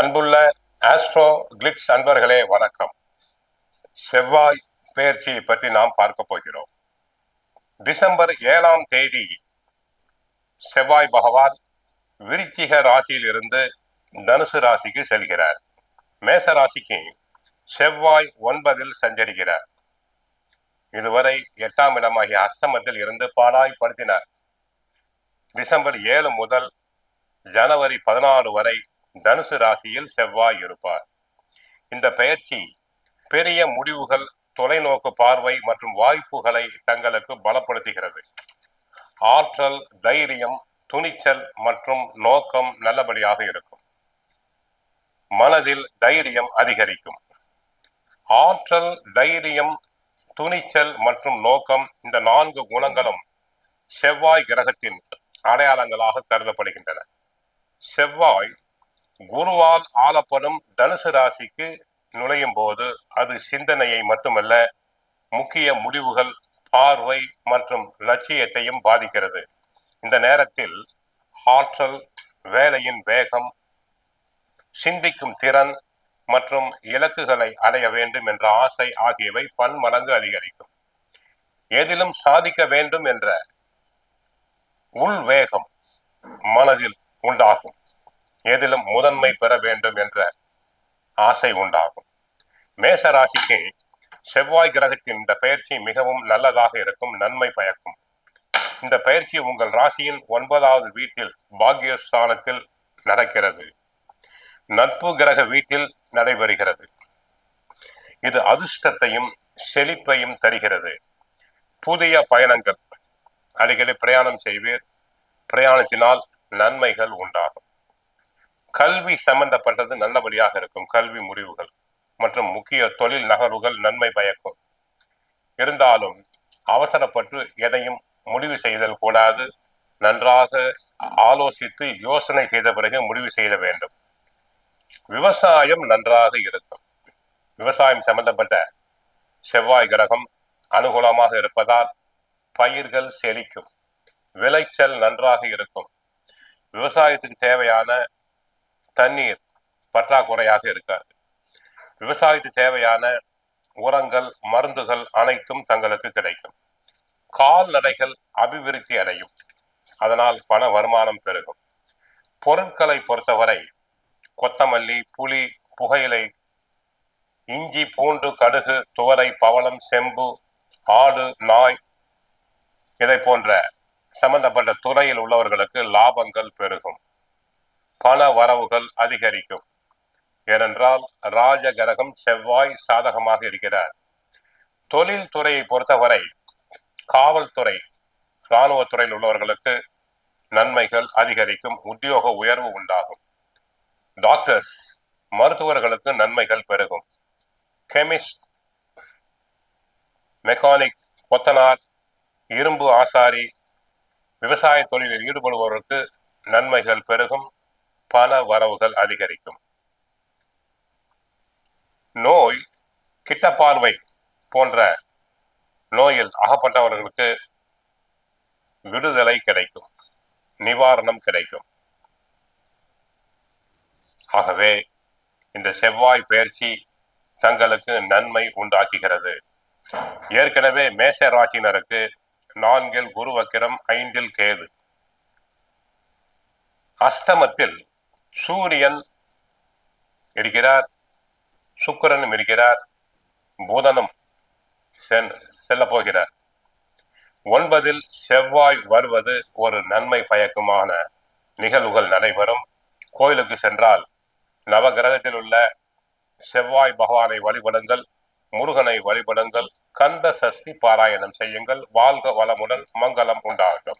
அன்புள்ள astro clicks அன்பர்களே வணக்கம். செவ்வாய் பெயர்ச்சியை பற்றி நாம் பார்க்க போகிறோம். டிசம்பர் ஏழாம் தேதி செவ்வாய் பகவான் விருச்சிக ராசியில் இருந்து தனுசு ராசிக்கு செல்கிறார். மேச ராசிக்கு செவ்வாய் ஒன்பதில் சஞ்சரிக்கிறார். இதுவரை எட்டாம் இடமாகிய அஸ்தமத்தில் இருந்து பாடாய் படுத்தினார். டிசம்பர் ஏழு முதல் ஜனவரி பதினாறு வரை தனுசு ராசியில் செவ்வாய் இருப்பார். இந்த பெயர்ச்சி பெரிய முடிவுகள் தொலைநோக்கு பார்வை மற்றும் வாய்ப்புகளை தங்களுக்கு பலப்படுத்துகிறது. ஆற்றல் தைரியம் துணிச்சல் மற்றும் நோக்கம் நல்லபடியாக இருக்கும். மனதில் தைரியம் அதிகரிக்கும். ஆற்றல் தைரியம் துணிச்சல் மற்றும் நோக்கம் இந்த நான்கு குணங்களும் செவ்வாய் கிரகத்தின் அடையாளங்களாக கருதப்படுகின்றன. செவ்வாய் குருவால் ஆளப்படும் தனுசு ராசிக்கு நுழையும் போது அது சிந்தனையை மட்டுமல்ல முக்கிய முடிவுகள் பார்வை மற்றும் லட்சியத்தையும் பாதிக்கிறது. இந்த நேரத்தில் ஆற்றல் வேலையின் வேகம் சிந்திக்கும் திறன் மற்றும் இலக்குகளை அடைய வேண்டும் என்ற ஆசை ஆகியவை பன்மடங்கு அதிகரிக்கும். எதிலும் சாதிக்க வேண்டும் என்ற உள் வேகம் மனதில் உண்டாகும். எதிலும் முதன்மை பெற வேண்டும் என்ற ஆசை உண்டாகும். மேச ராசிக்கு செவ்வாய் கிரகத்தின் இந்த பயிற்சி மிகவும் நல்லதாக இருக்கும் நன்மை பயக்கும். இந்த பயிற்சி உங்கள் ராசியின் ஒன்பதாவது வீட்டில் பாக்யஸ்தானத்தில் நடக்கிறது. நட்பு கிரக வீட்டில் நடைபெறுகிறது. இது அதிர்ஷ்டத்தையும் செழிப்பையும் தருகிறது. புதிய பயணங்கள். அடிக்கடி பிரயாணம் செய்வீர். பிரயாணத்தினால் நன்மைகள் உண்டாகும். கல்வி சம்பந்தப்பட்டது நல்லபடியாக இருக்கும். கல்வி முடிவுகள் மற்றும் முக்கிய தொழில் நகர்வுகள் நன்மை பயக்கும். இருந்தாலும் அவசரப்பட்டு எதையும் முடிவு செய்தல் கூடாது. நன்றாக ஆலோசித்து யோசனை செய்த பிறகு முடிவு செய்ய வேண்டும். விவசாயம் நன்றாக இருக்கும். விவசாயம் சம்பந்தப்பட்ட செவ்வாய் கிரகம் அனுகூலமாக இருப்பதால் பயிர்கள் செழிக்கும். விளைச்சல் நன்றாக இருக்கும். விவசாயத்துக்கு தேவையான தண்ணீர் பற்றாக்குறையாக இருக்காது. விவசாயத்துக்கு தேவையான உரங்கள் மருந்துகள் அனைத்தும் தங்களுக்கு கிடைக்கும். கால்நடைகள் அபிவிருத்தி அடையும். அதனால் பண வருமானம் பெருகும். பொருட்களை பொறுத்தவரை கொத்தமல்லி புளி புகையிலை இஞ்சி பூண்டு கடுகு துவரை பவளம் செம்பு ஆடு நாய் இதை போன்ற சம்பந்தப்பட்ட துறையில் உள்ளவர்களுக்கு லாபங்கள் பெருகும். பண வரவுகள் அதிகரிக்கும். ஏனென்றால் ராஜ கிரகம் செவ்வாய் சாதகமாக இருக்கிறார். தொழில் துறையை பொறுத்தவரை காவல்துறை இராணுவத்துறையில் உள்ளவர்களுக்கு நன்மைகள் அதிகரிக்கும் உத்தியோக உயர்வு உண்டாகும். டாக்டர்ஸ் மருத்துவர்களுக்கு நன்மைகள் பெருகும். கெமிஸ்ட் மெக்கானிக் கொத்தனார் இரும்பு ஆசாரி விவசாய தொழிலில் ஈடுபடுபவர்களுக்கு நன்மைகள் பெருகும். பல வரவுகள் அதிகரிக்கும். நோய் கிட்ட பார்வை போன்ற நோயில் அகப்பட்டவர்களுக்கு விடுதலை கிடைக்கும். நிவாரணம் கிடைக்கும். ஆகவே இந்த செவ்வாய் பயிற்சி தங்களுக்கு நன்மை உண்டாக்குகிறது. ஏற்கனவே மேஷ ராசினருக்கு நான்கில் குரு வக்கிரம் ஐந்தில் கேது. அஷ்டமத்தில் சூரியன் இருக்கிறார் சுக்கிரனும் இருக்கிறார் புதனும் செல்ல போகிறார். ஒன்பதில் செவ்வாய் வருவது ஒரு நன்மை பயக்குமான நிகழ்வுகள் நடைபெறும். கோயிலுக்கு சென்றால் நவகிரகத்தில் உள்ள செவ்வாய் பகவானை வழிபடுங்கள் முருகனை வழிபடுங்கள் கந்த சஷ்டி பாராயணம் செய்யுங்கள் வாழ்க வளமுடன் மங்களம் உண்டாகட்டும்.